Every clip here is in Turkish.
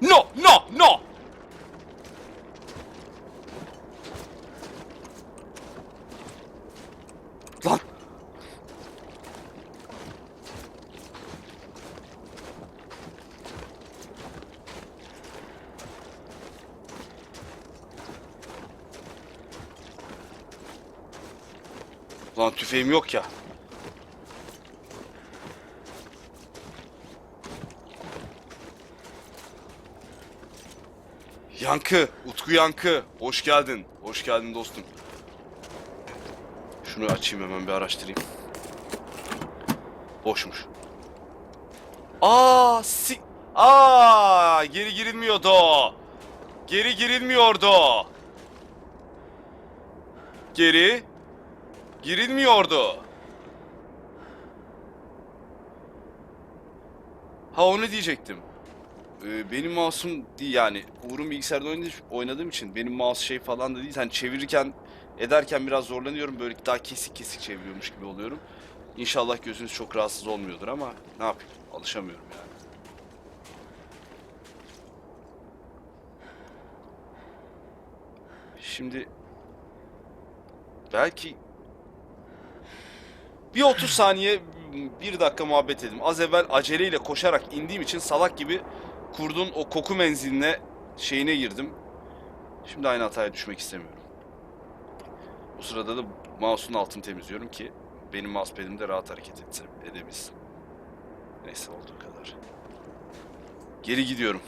No, no, no. Lan. Lan tüfeğim yok ya. Yankı, Utku Yankı. Hoş geldin. Hoş geldin dostum. Şunu açayım hemen bir araştırayım. Boşmuş. Aa, si Aa, geri girilmiyordu. Geri girilmiyordu. Geri girilmiyordu. Ha onu diyecektim. Ee, benim mouse'um değil yani Uğur'un bilgisayarda oynadığı- oynadığım için benim mouse şey falan da değil. Hani çevirirken ederken biraz zorlanıyorum. Böyle daha kesik kesik çeviriyormuş gibi oluyorum. İnşallah gözünüz çok rahatsız olmuyordur ama ne yapayım alışamıyorum yani. Şimdi belki bir 30 saniye bir dakika muhabbet edelim. Az evvel aceleyle koşarak indiğim için salak gibi kurdun o koku menziline şeyine girdim. Şimdi aynı hataya düşmek istemiyorum. Bu sırada da mouse'un altını temizliyorum ki benim mousepad'im de rahat hareket etse, edebilsin. Neyse olduğu kadar. Geri gidiyorum.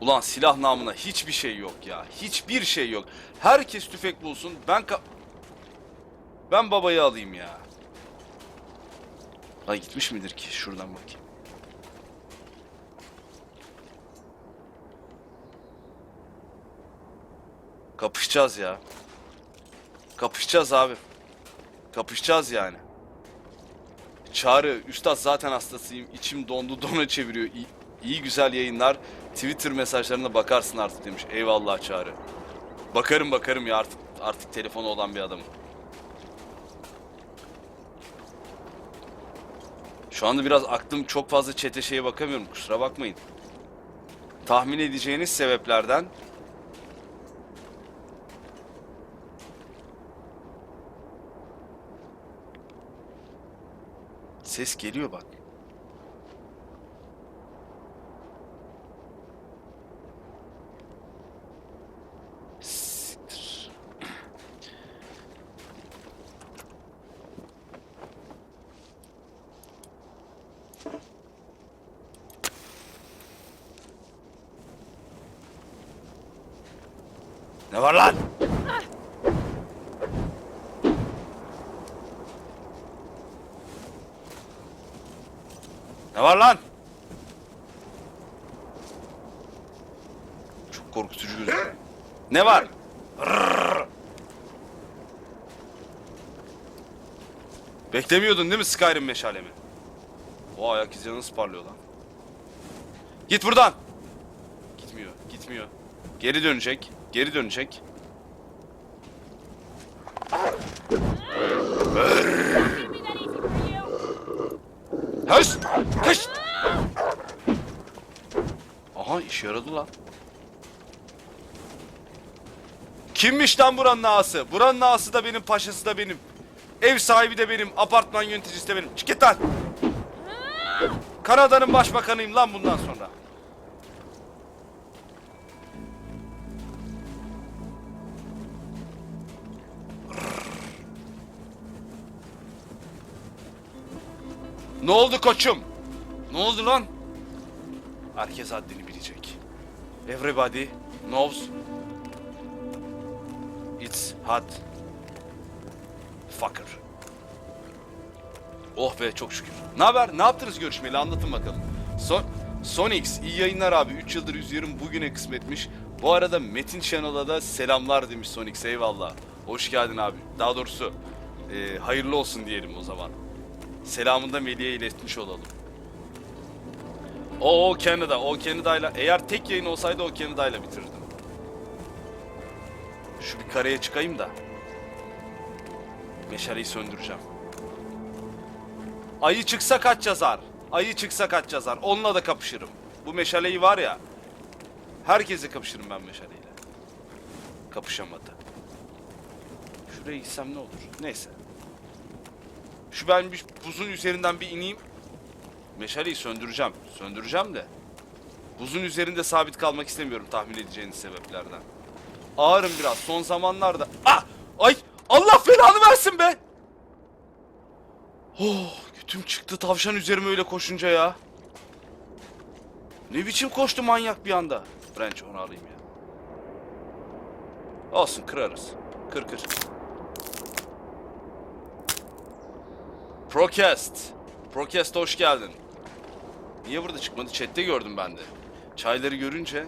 Ulan silah namına hiçbir şey yok ya. Hiçbir şey yok. Herkes tüfek bulsun. Ben ka- ben babayı alayım ya. Ay gitmiş midir ki? Şuradan bakayım. Kapışacağız ya. Kapışacağız abi. Kapışacağız yani. Çağrı, Üstad zaten hastasıyım. İçim dondu dona çeviriyor. İyi, iyi güzel yayınlar. Twitter mesajlarına bakarsın artık demiş. Eyvallah Çağrı. Bakarım bakarım ya artık artık telefonu olan bir adamım. Şu anda biraz aklım çok fazla çete şeye bakamıyorum kusura bakmayın. Tahmin edeceğiniz sebeplerden ses geliyor bak. Siktir. Ne var lan? Ne var lan? Çok korkutucu gözüküyor. Ne var? Rrrr. Beklemiyordun değil mi Skyrim meşalemi? O ayak izleri nasıl parlıyor lan? Git buradan. Gitmiyor, gitmiyor. Geri dönecek, geri dönecek. Aha işe yaradı lan. Kimmiş lan buranın ağası? Buranın ağası da benim, paşası da benim. Ev sahibi de benim, apartman yöneticisi de benim. Çık git lan! Kanada'nın başbakanıyım lan bundan sonra. Ne oldu koçum? Ne oldu lan? Herkes haddini bilecek. Everybody knows it's hot. Fucker. Oh be çok şükür. Ne haber? Ne yaptınız görüşmeli? Anlatın bakalım. Son Sonix iyi yayınlar abi. 3 yıldır yüzüyorum bugüne kısmetmiş. Bu arada Metin Şenol'a da selamlar demiş Sonix. Eyvallah. Hoş geldin abi. Daha doğrusu e, hayırlı olsun diyelim o zaman. Selamını da Melih'e iletmiş olalım. O, o Canada, o Canada'yla. Eğer tek yayın olsaydı o Canada'yla bitirirdim. Şu bir kareye çıkayım da. Meşaleyi söndüreceğim. Ayı çıksa kaç yazar? Ayı çıksa kaç yazar? Onunla da kapışırım. Bu meşaleyi var ya. Herkese kapışırım ben meşaleyle. Kapışamadı. Şuraya gitsem ne olur? Neyse. Şu ben bir buzun üzerinden bir ineyim. Meşaleyi söndüreceğim. Söndüreceğim de. Buzun üzerinde sabit kalmak istemiyorum tahmin edeceğiniz sebeplerden. Ağırım biraz son zamanlarda. Ah! Ay! Allah belanı versin be! Oh, gütüm çıktı tavşan üzerime öyle koşunca ya. Ne biçim koştu manyak bir anda. Branch onu alayım ya. Olsun kırarız. Kır kır. Procast. Procast hoş geldin. Niye burada çıkmadı? Chat'te gördüm ben de. Çayları görünce...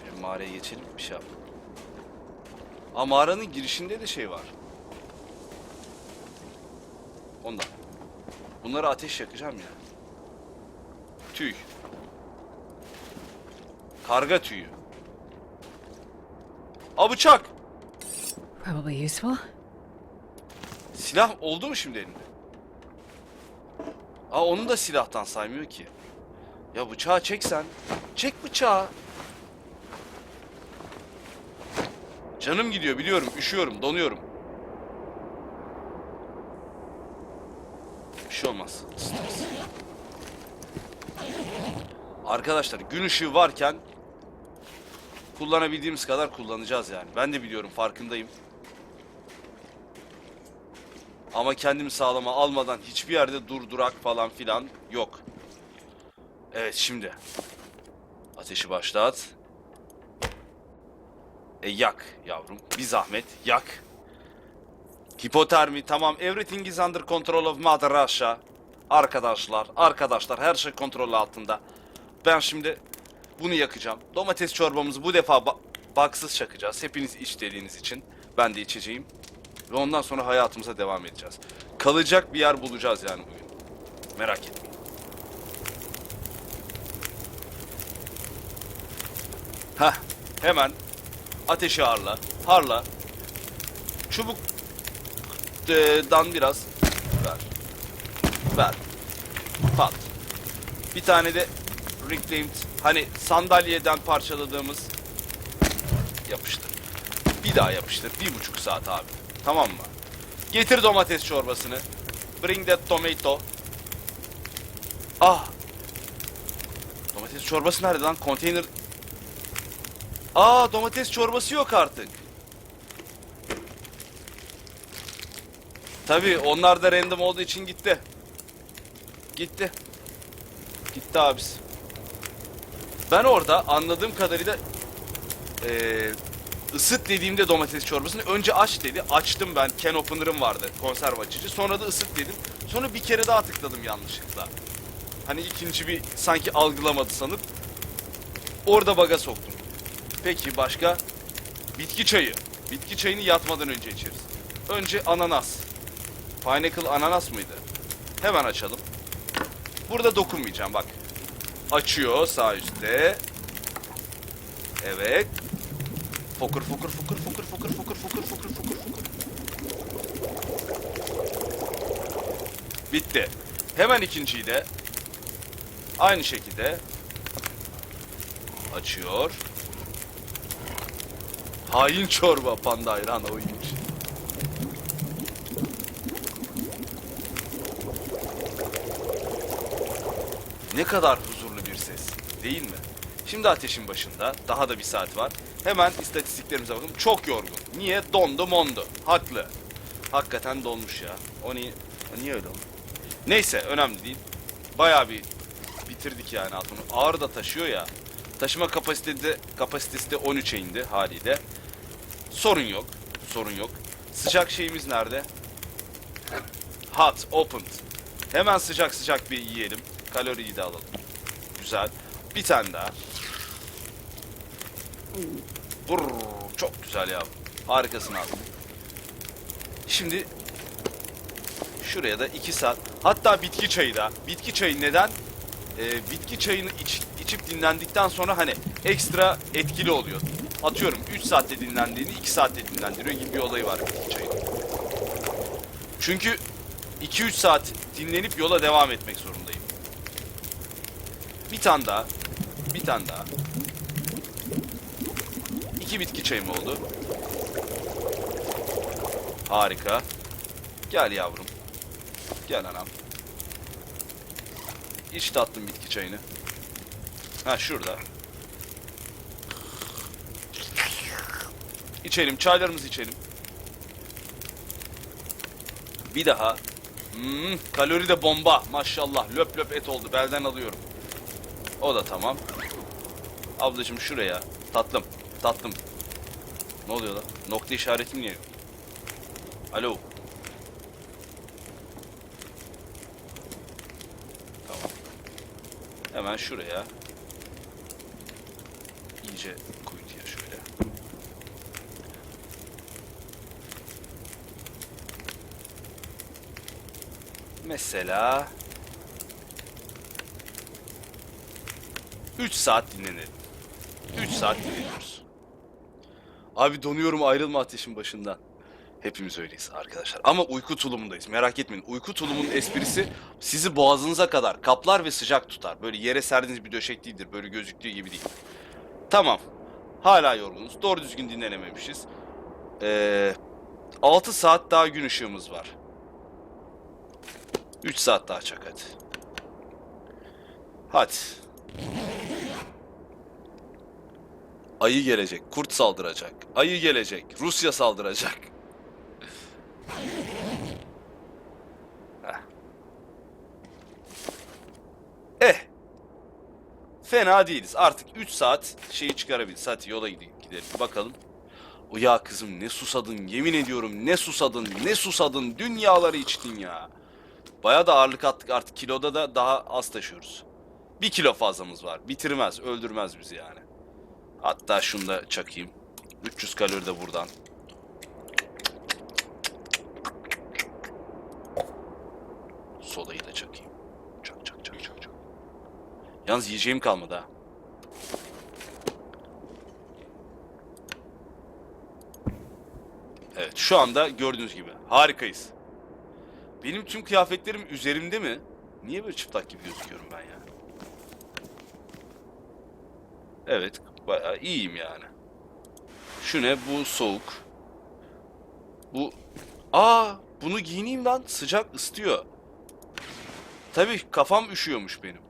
Şöyle mağaraya geçelim bir şey yap. Aa mağaranın girişinde de şey var. Ondan. Bunlara ateş yakacağım ya. Tüy. Karga tüyü. Aa bıçak. Probably useful. Silah oldu mu şimdi elinde? Aa onu da silahtan saymıyor ki. Ya bıçağı çek sen. Çek bıçağı. Canım gidiyor biliyorum. Üşüyorum, donuyorum. Bir şey olmaz. Arkadaşlar gün ışığı varken kullanabildiğimiz kadar kullanacağız yani. Ben de biliyorum farkındayım. Ama kendimi sağlama almadan hiçbir yerde durdurak falan filan yok. Evet şimdi. Ateşi başlat. E yak yavrum. Bir zahmet yak. Hipotermi tamam. Everything is under control of Mother Russia. Arkadaşlar, arkadaşlar her şey kontrol altında. Ben şimdi bunu yakacağım. Domates çorbamızı bu defa ba- baksız çakacağız. Hepiniz iç dediğiniz için. Ben de içeceğim. Ve ondan sonra hayatımıza devam edeceğiz. Kalacak bir yer bulacağız yani bugün. Merak etmeyin. Heh, hemen ateşi harla, harla. Çubuk e, dan biraz ver. Ver. Pat. Bir tane de reclaimed hani sandalyeden parçaladığımız yapıştır. Bir daha yapıştır. Bir buçuk saat abi. Tamam mı? Getir domates çorbasını. Bring that tomato. Ah. Domates çorbası nerede lan? Konteyner. Aa domates çorbası yok artık. Tabii onlar da random olduğu için gitti. Gitti. Gitti abisi. Ben orada anladığım kadarıyla eee ısıt dediğimde domates çorbasını önce aç dedi. Açtım ben. Can opener'ım vardı. Konserve açıcı. Sonra da ısıt dedim. Sonra bir kere daha tıkladım yanlışlıkla. Hani ikinci bir sanki algılamadı sanıp orada baga soktum. Peki başka? Bitki çayı. Bitki çayını yatmadan önce içeriz. Önce ananas. Pineapple ananas mıydı? Hemen açalım. Burada dokunmayacağım bak. Açıyor sağ üstte. Evet. Fokur fokur fokur fokur fokur fokur fokur fokur fokur fokur. Bitti. Hemen ikinciyi de aynı şekilde açıyor. Hain çorba panda ayran o iyiymiş. Ne kadar huzurlu bir ses değil mi? Şimdi ateşin başında daha da bir saat var. Hemen istatistiklerimize bakalım. Çok yorgun. Niye? Dondu mondu. Haklı. Hakikaten donmuş ya. O niye, niye öyle oldu? Neyse önemli değil. Bayağı bir bitirdik yani altını. Ağır da taşıyor ya. Taşıma kapasitesi de, kapasitesi de 13'e indi haliyle. Sorun yok. Sorun yok. Sıcak şeyimiz nerede? Hot, opened. Hemen sıcak sıcak bir yiyelim. Kaloriyi de alalım. Güzel. Bir tane daha. Brrr, çok güzel ya. Harikasın abi. Şimdi şuraya da 2 saat. Hatta bitki çayı da. Bitki çayı neden? Ee, bitki çayını iç, içip dinlendikten sonra hani ekstra etkili oluyor. Atıyorum 3 saatte dinlendiğini 2 saatte dinlendiriyor gibi bir olayı var bitki çayının. Çünkü 2-3 saat dinlenip yola devam etmek zorundayız. Bir tane daha. Bir tane daha. İki bitki çayım oldu. Harika. Gel yavrum. Gel anam. İç tatlım bitki çayını. Ha şurada. İçelim, çaylarımızı içelim. Bir daha. Hmm, kalori de bomba. Maşallah. Löp löp et oldu. Belden alıyorum. O da tamam. Ablacığım şuraya. Tatlım. Tatlım. Ne oluyor lan? Nokta işareti niye? Alo. Tamam. Hemen şuraya. İyice kuytuya şöyle. Mesela 3 saat dinlenelim. 3 saat dinleniyoruz. Abi donuyorum ayrılma ateşin başından. Hepimiz öyleyiz arkadaşlar. Ama uyku tulumundayız. Merak etmeyin. Uyku tulumunun esprisi sizi boğazınıza kadar kaplar ve sıcak tutar. Böyle yere serdiğiniz bir döşek değildir. Böyle gözüktüğü gibi değil. Tamam. Hala yorgunuz. Doğru düzgün dinlenememişiz. Ee, 6 saat daha gün ışığımız var. 3 saat daha çak hadi. Hadi. Ayı gelecek, kurt saldıracak. Ayı gelecek, Rusya saldıracak. Eh. Fena değiliz. Artık 3 saat şeyi çıkarabiliriz. Hadi yola gidelim. gidelim. Bakalım. O ya kızım ne susadın yemin ediyorum ne susadın ne susadın dünyaları içtin ya. Baya da ağırlık attık artık kiloda da daha az taşıyoruz. Bir kilo fazlamız var. Bitirmez, öldürmez bizi yani. Hatta şunu da çakayım. 300 kalori de buradan. Sodayı da çakayım. Çak çak çak çak çak. Yalnız yiyeceğim kalmadı ha. Evet şu anda gördüğünüz gibi harikayız. Benim tüm kıyafetlerim üzerimde mi? Niye böyle çıplak gibi gözüküyorum ben ya? Evet, bayağı iyiyim yani. Şu ne? Bu soğuk. Bu... Aa, bunu giyineyim lan. Sıcak ısıtıyor. Tabii kafam üşüyormuş benim.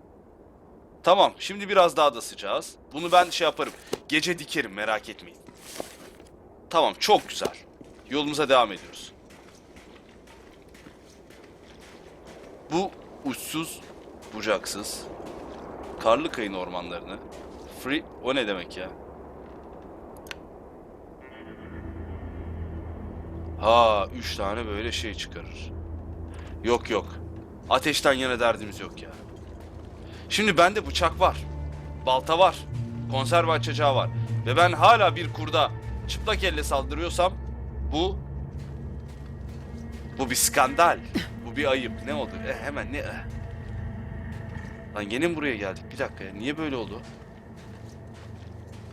Tamam, şimdi biraz daha da sıcağız. Bunu ben şey yaparım. Gece dikerim, merak etmeyin. Tamam, çok güzel. Yolumuza devam ediyoruz. Bu uçsuz, bucaksız, karlı kayın ormanlarını free... O ne demek ya? Ha, üç tane böyle şey çıkarır. Yok yok. Ateşten yana derdimiz yok ya. Şimdi bende bıçak var. Balta var. Konserve açacağı var. Ve ben hala bir kurda çıplak elle saldırıyorsam bu bu bir skandal. Bu bir ayıp. Ne oldu? E, hemen ne? eh. Lan gene buraya geldik? Bir dakika ya. Niye böyle oldu?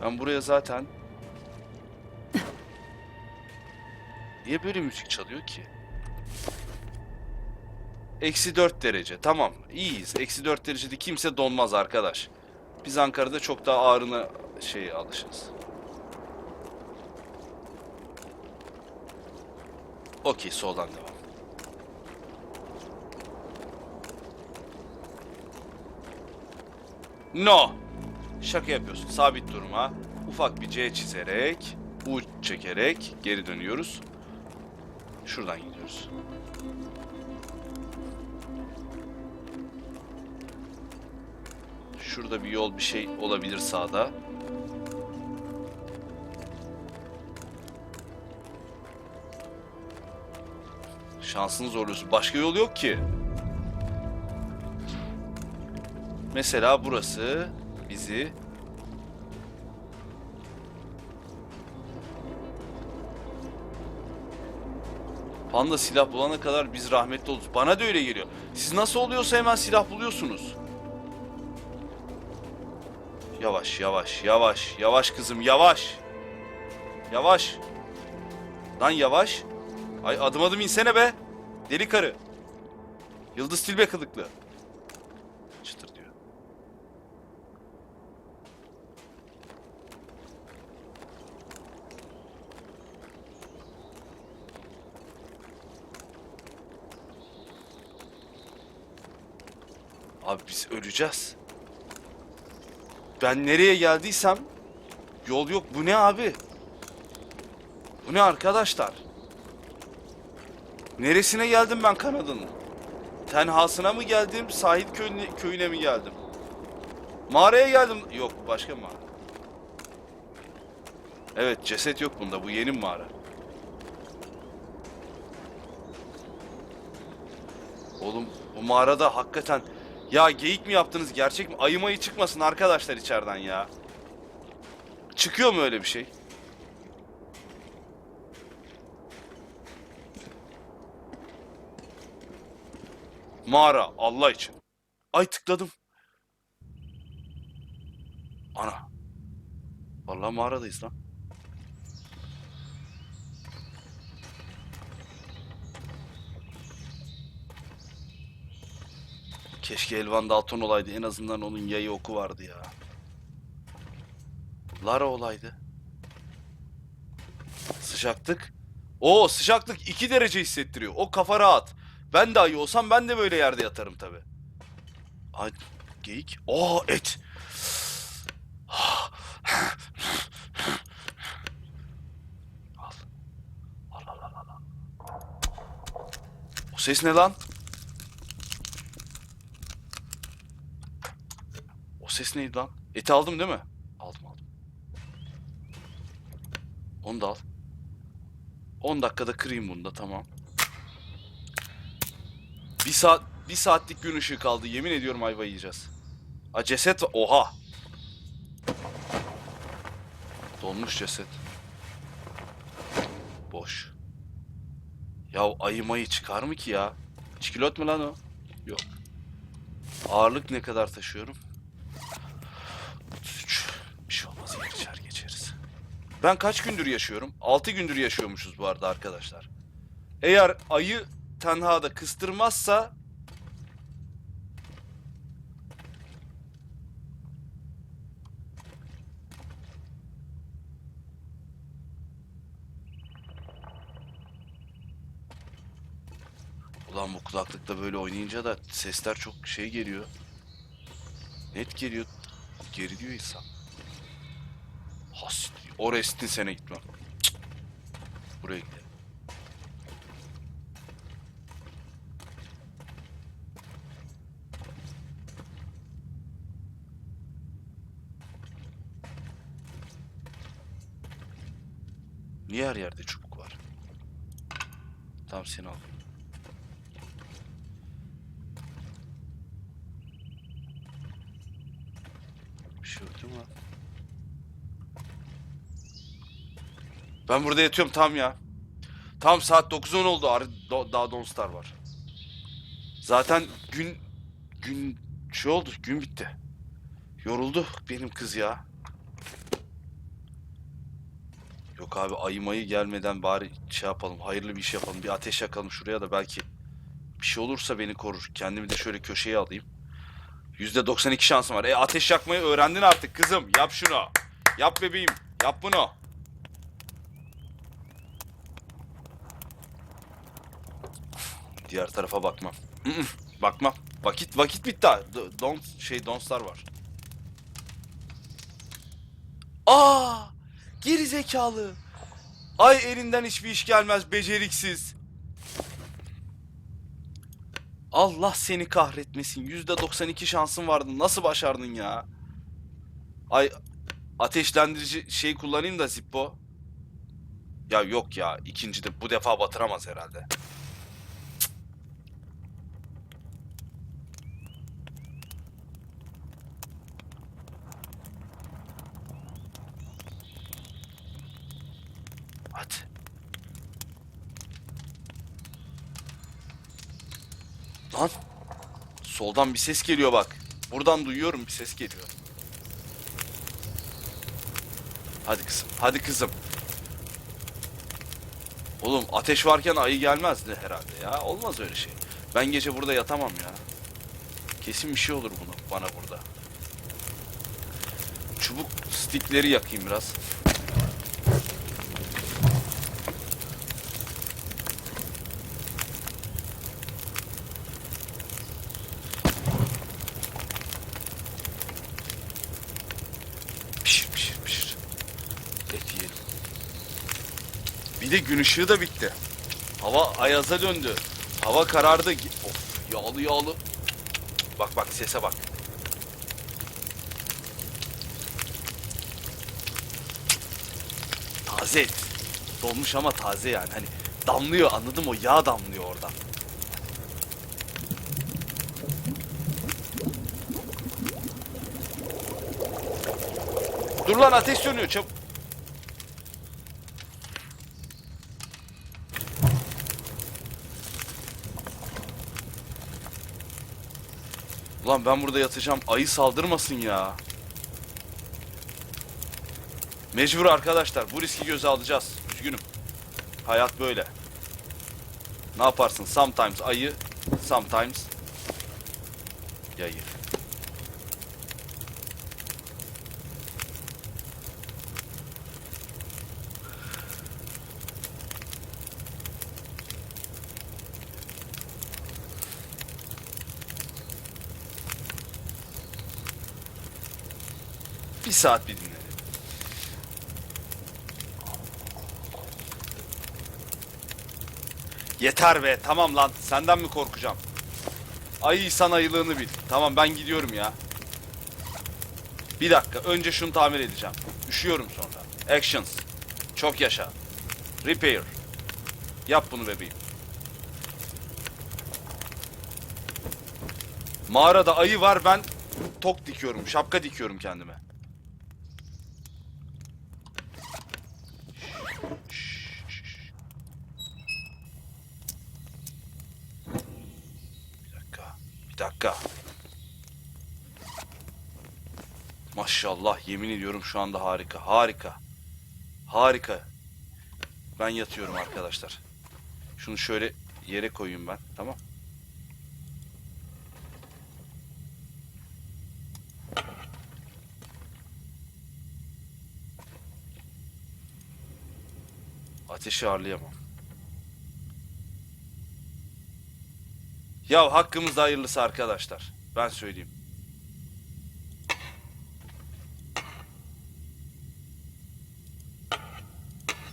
Ben buraya zaten... Niye böyle müzik çalıyor ki? Eksi 4 derece. Tamam. iyiyiz. Eksi 4 derecede kimse donmaz arkadaş. Biz Ankara'da çok daha ağrına şey alışırız. Okey soldan devam. No. Şaka yapıyorsun. Sabit durma. Ufak bir C çizerek, U çekerek geri dönüyoruz. Şuradan gidiyoruz. Şurada bir yol bir şey olabilir sağda. Şansını zorluyorsun. Başka yol yok ki. Mesela burası bizi Panda silah bulana kadar biz rahmetli oluruz. Bana da öyle geliyor. Siz nasıl oluyorsa hemen silah buluyorsunuz. Yavaş, yavaş, yavaş, yavaş kızım, yavaş. Yavaş. Lan yavaş. Ay adım adım insene be. Deli karı. Yıldız Tilbe kılıklı. Çıtır diyor. Abi biz öleceğiz. Ben nereye geldiysem yol yok. Bu ne abi? Bu ne arkadaşlar? Neresine geldim ben Kanada'nın? Tenhasına mı geldim, sahil köyüne, köyüne mi geldim? Mağaraya geldim. Yok, başka mağara. Evet, ceset yok bunda. Bu yeni mağara. Oğlum bu mağarada hakikaten ya geyik mi yaptınız gerçek mi? Ayı çıkmasın arkadaşlar içeriden ya. Çıkıyor mu öyle bir şey? Mağara Allah için. Ay tıkladım. Ana. Vallahi mağaradayız lan. Keşke Elvan Dalton olaydı. En azından onun yayı oku vardı ya. Lara olaydı. Sıcaklık. O sıcaklık 2 derece hissettiriyor. O kafa rahat. Ben de ayı olsam ben de böyle yerde yatarım tabi. Ay geyik. Oo et. Al. Al al al al. O ses ne lan? O ses neydi lan? Eti aldım değil mi? Aldım aldım. Onu da al. 10 dakikada kırayım bunu da tamam. Bir saat bir saatlik gün ışığı kaldı. Yemin ediyorum ayva yiyeceğiz. A ceset. Oha. Dolmuş ceset. Boş. Ya ayı mayı çıkar mı ki ya? Çikilot mu lan o? Yok. Ağırlık ne kadar taşıyorum? 33. Bir şey olmaz yer içer geçeriz. Ben kaç gündür yaşıyorum? 6 gündür yaşıyormuşuz bu arada arkadaşlar. Eğer ayı tenhada kıstırmazsa Ulan bu kulaklıkta böyle oynayınca da sesler çok şey geliyor. Net geliyor. Geri diyor insan. Has. Oraya istin sene gitmem. Cık. Buraya gidelim. Niye her yerde çubuk var? Tamam seni al. Bir şey Ben burada yatıyorum tam ya. Tam saat 9-10 oldu. Ar- daha Don't Star var. Zaten gün gün şey oldu. Gün bitti. Yoruldu benim kız ya. Yok abi ayı mayı gelmeden bari şey yapalım. Hayırlı bir iş yapalım. Bir ateş yakalım şuraya da belki bir şey olursa beni korur. Kendimi de şöyle köşeye alayım. %92 şansım var. E ateş yakmayı öğrendin artık kızım. Yap şunu. Yap bebeğim. Yap bunu. Diğer tarafa bakmam. Bakmam. Vakit vakit bitti. D- Don't şey Don't Star var. Aa! Geri zekalı. Ay elinden hiçbir iş gelmez beceriksiz. Allah seni kahretmesin. %92 şansın vardı. Nasıl başardın ya? Ay ateşlendirici şey kullanayım da Zippo. Ya yok ya. ikinci de bu defa batıramaz herhalde. Hadi. Lan. Soldan bir ses geliyor bak. Buradan duyuyorum bir ses geliyor. Hadi kızım. Hadi kızım. Oğlum ateş varken ayı gelmezdi herhalde ya. Olmaz öyle şey. Ben gece burada yatamam ya. Kesin bir şey olur bunu bana burada. Çubuk stikleri yakayım biraz. Bir de gün ışığı da bitti. Hava ayaza döndü. Hava karardı. Of yağlı yağlı. Bak bak sese bak. Taze et. Dolmuş ama taze yani. Hani damlıyor anladım o yağ damlıyor oradan. Dur lan ateş sönüyor çabuk. Ulan ben burada yatacağım. Ayı saldırmasın ya. Mecbur arkadaşlar. Bu riski göze alacağız. Üzgünüm. Hayat böyle. Ne yaparsın? Sometimes ayı, sometimes yayı. Saat bir dinledim. Yeter be tamam lan senden mi korkacağım? Ayıysan ayılığını bil. Tamam ben gidiyorum ya. Bir dakika önce şunu tamir edeceğim. Üşüyorum sonra. Actions. Çok yaşa. Repair. Yap bunu bebeğim. Mağarada ayı var ben tok dikiyorum. Şapka dikiyorum kendime. Bir dakika. Bir dakika. Maşallah yemin ediyorum şu anda harika. Harika. Harika. Ben yatıyorum arkadaşlar. Şunu şöyle yere koyayım ben. Tamam. Ateşi ağırlayamam. Ya hakkımızda hayırlısı arkadaşlar. Ben söyleyeyim.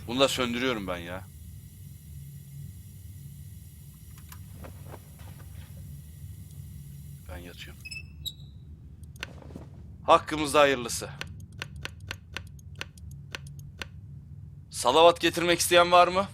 Bunu da söndürüyorum ben ya. Ben yatıyorum. Hakkımızda hayırlısı. Salavat getirmek isteyen var mı?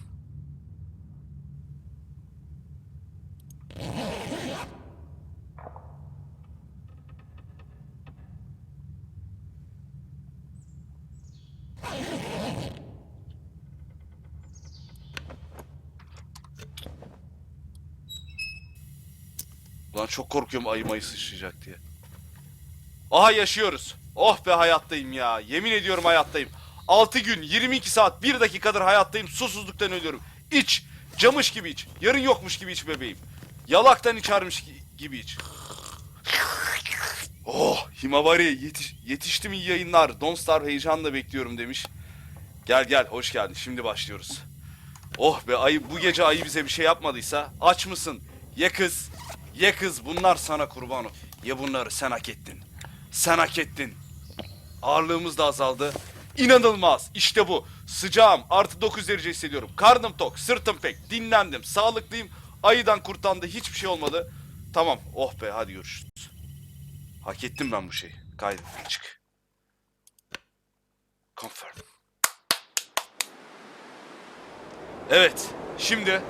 Ulan çok korkuyorum ayı mayı sıçrayacak diye. Aha yaşıyoruz. Oh be hayattayım ya. Yemin ediyorum hayattayım. 6 gün 22 saat 1 dakikadır hayattayım. Susuzluktan ölüyorum. İç. Camış gibi iç. Yarın yokmuş gibi iç bebeğim. Yalaktan içermiş gi- gibi iç. Oh Himabari yetiş, yetiştim iyi yayınlar. Don't Starve heyecanla bekliyorum demiş. Gel gel hoş geldin. Şimdi başlıyoruz. Oh be ayı bu gece ayı bize bir şey yapmadıysa aç mısın? Ye kız. Ye kız bunlar sana kurban ol. Ye bunları sen hak ettin. Sen hak ettin. Ağırlığımız da azaldı. İnanılmaz. İşte bu. Sıcağım. Artı 9 derece hissediyorum. Karnım tok. Sırtım pek. Dinlendim. Sağlıklıyım. Ayıdan kurtandı. Hiçbir şey olmadı. Tamam. Oh be hadi görüşürüz. Hak ettim ben bu şeyi. Kaydet. Çık. Confirm. Evet. Şimdi